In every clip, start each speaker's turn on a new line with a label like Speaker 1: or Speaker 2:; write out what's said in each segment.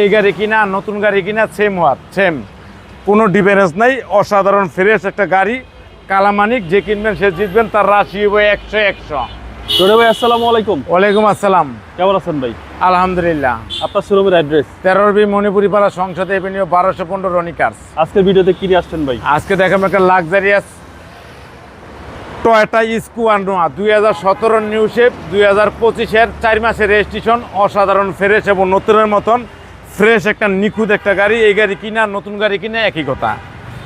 Speaker 1: এই গাড়ি কিনা নতুন গাড়ি কিনা সেম হওয়ার সেম কোনো ডিফারেন্স নাই অসাধারণ ফ্রেশ একটা গাড়ি কালামানিক যে কিনবেন সে জিতবেন তার রাশি হবে একশো একশো।
Speaker 2: ছোট ভাই আসসালামু আলাইকুম।
Speaker 1: ওয়ালাইকুম আসসালাম।
Speaker 2: কেমন আছেন ভাই?
Speaker 1: আলহামদুলিল্লাহ।
Speaker 2: আপনার শোরুমের অ্যাড্রেস
Speaker 1: তেরোর বি মণিপুরি পাড়া সংসদ এভিনিউ বারোশো পনেরো রনিকার্স
Speaker 2: আজকের ভিডিওতে কি নিয়ে আসছেন ভাই?
Speaker 1: আজকে দেখাবো একটা লাক্সারিয়াস টয়টা স্কুয়ান নোয়া দুই হাজার সতেরো নিউ শেপ দুই হাজার পঁচিশের চার মাসের রেজিস্ট্রেশন অসাধারণ ফ্রেশ এবং নতুনের মতন। ফ্রেশ একটা নিখুঁত একটা গাড়ি, এই গাড়ি কিনা, নতুন গাড়ি কিনা, একই কথা।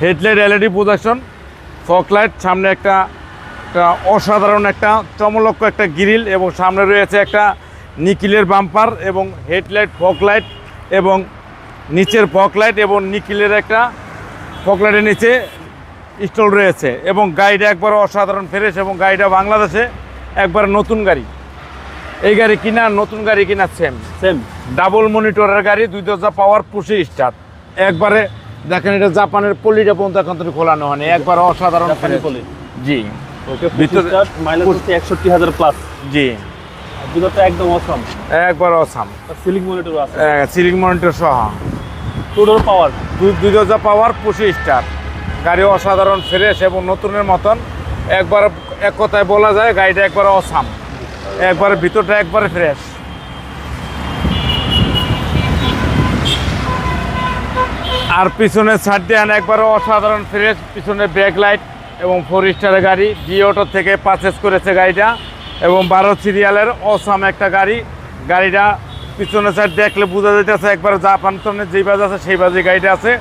Speaker 1: হেডলাইট এলইডি প্রোডাকশন ফকলাইট সামনে একটা একটা অসাধারণ একটা চমলক্ষ একটা গ্রিল এবং সামনে রয়েছে একটা নিকিলের বাম্পার এবং হেডলাইট ফকলাইট এবং নিচের ফকলাইট এবং নিকিলের একটা ফকলাইটের নিচে স্টল রয়েছে এবং গাড়িটা একবার অসাধারণ ফ্রেশ এবং গাড়িটা বাংলাদেশে একবার নতুন গাড়ি। এই গাড়ি কিনা নতুন গাড়ি কিনা সেম
Speaker 2: সেম
Speaker 1: ডাবল মনিটরের গাড়ি দুই দরজা পাওয়ার পুষে স্টার্ট একবারে দেখেন এটা জাপানের পলিটা পর্যন্ত এখন তো খোলানো হয়নি। একবার অসাধারণ।
Speaker 2: পলি।
Speaker 1: জি।
Speaker 2: ওকে
Speaker 1: ভিতরে-
Speaker 2: মাইলেজ হচ্ছে একষট্টি হাজার প্লাস
Speaker 1: জি।
Speaker 2: ভিতরটা একদম অসম
Speaker 1: একবার অসাম
Speaker 2: সিলিং মনিটর আছে।
Speaker 1: সিলিং মনিটর সহ।
Speaker 2: পাওয়ার
Speaker 1: দুই দুই দরজা পাওয়ার পুষে স্টার্ট গাড়ি অসাধারণ ফ্রেশ এবং নতুনের মতন। একবার এক কথায় বলা যায় গাড়িটা একবার অসাম একবার ভিতরটা একবারে ফ্রেশ আর পিছনে ছাড় দেন একবারে অসাধারণ ফ্রেশ পিছনে ব্যাক লাইট এবং ফোর স্টারের গাড়ি। ডি অটো থেকে পারচেস করেছে গাড়িটা এবং বারো সিরিয়ালের অসাম একটা গাড়ি। গাড়িটা পিছনে সাইড দেখলে বোঝা যাইতেছে একবারে জাপান তনে যেই বাজ আছে সেই বাজে গাড়িটা আছে।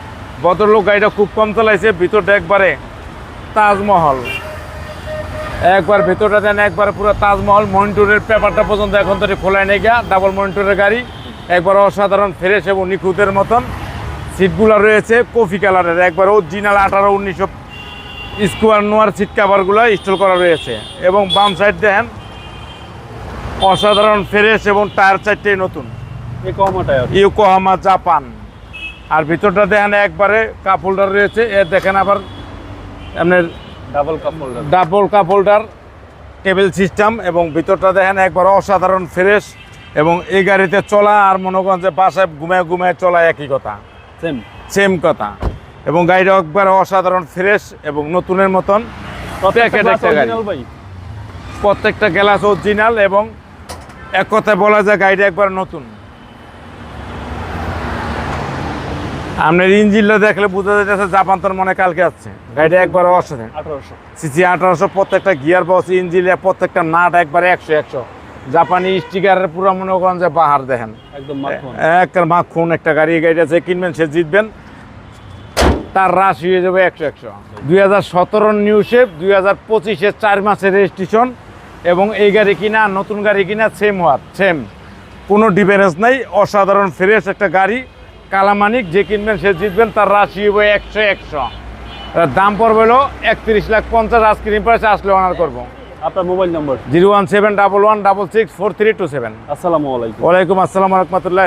Speaker 1: ভদ্রলোক গাড়িটা খুব কম চালাইছে, ভিতরটা একবারে তাজমহল। একবার ভেতরটা দেন, একবার পুরো তাজমহল, মনিটরের পেপারটা পর্যন্ত এখন তো খোলায় নেই গিয়া ডাবল মনিটরের গাড়ি। একবার অসাধারণ ফ্রেশ এবং নিখুঁতের মতন সিটগুলো রয়েছে কফি কালারের একবার অরিজিনাল আঠারো, উনিশশো স্কোয়ার নোয়ার সিট কাভারগুলো ইনস্টল করা রয়েছে। এবং বাম সাইড দেখেন, অসাধারণ ফ্রেশ এবং টায়ার চারটেই নতুন। ইউকোহামা জাপান। আর ভিতরটা দেখেন, একবারে কাপ হোল্ডার রয়েছে। এ দেখেন আবার, আপনার
Speaker 2: double cup holder
Speaker 1: double cup holder table system এবং ভিতরটা দেখেন একবার অসাধারণ ফ্রেশ এবং এই গাড়িতে চলা আর মনে করেন যে বাসায় ঘুমায় ঘুমায় চলা একই কথা।
Speaker 2: সেম
Speaker 1: সেম কথা। এবং গাড়িটা একবার অসাধারণ ফ্রেশ এবং নতুনের মতন।
Speaker 2: প্রত্যেকটা
Speaker 1: গ্লাস অরিজিনাল এবং এক কথায় বলা যায় গাড়িটা একবার নতুন। আপনার ইঞ্জিনটা দেখলে বোঝা যাচ্ছে জাপান তোর মনে কালকে আসছে। গাড়িটা একবার
Speaker 2: আঠারোশো।
Speaker 1: সিসি আঠারোশো প্রত্যেকটা গিয়ার বক্স ইঞ্জিনে প্রত্যেকটা নাট একবারে একশো একশো। জাপানি স্টিকারের পুরো মনে করেন যে বাহার দেখেন।
Speaker 2: একদম
Speaker 1: এক মাখুন একটা গাড়ি গাড়িটা যে কিনবেন সে জিতবেন। তার রাশ হয়ে যাবে একশো একশো। দুই হাজার সতেরো নিউ শেপ দুই হাজার পঁচিশের চার মাসের রেজিস্ট্রেশন এবং এই গাড়ি কিনা নতুন গাড়ি কিনা সেম হওয়ার সেম কোনো ডিফারেন্স নাই অসাধারণ ফ্রেশ একটা গাড়ি। কালামানিক যে কিনবেন সে জিতবেন তার রাশি হবে একশো একশো। তার দাম পড়বে হলো একত্রিশ লাখ পঞ্চাশ আইসক্রিম প্রাইসে আসলে অনার করব।
Speaker 2: আপনার mobile number?
Speaker 1: Zero one seven double one double six four three two seven.
Speaker 2: আসসালামু আলাইকুম।
Speaker 1: ওয়ালাইকুম আসসালাম রহমতুল্লাহ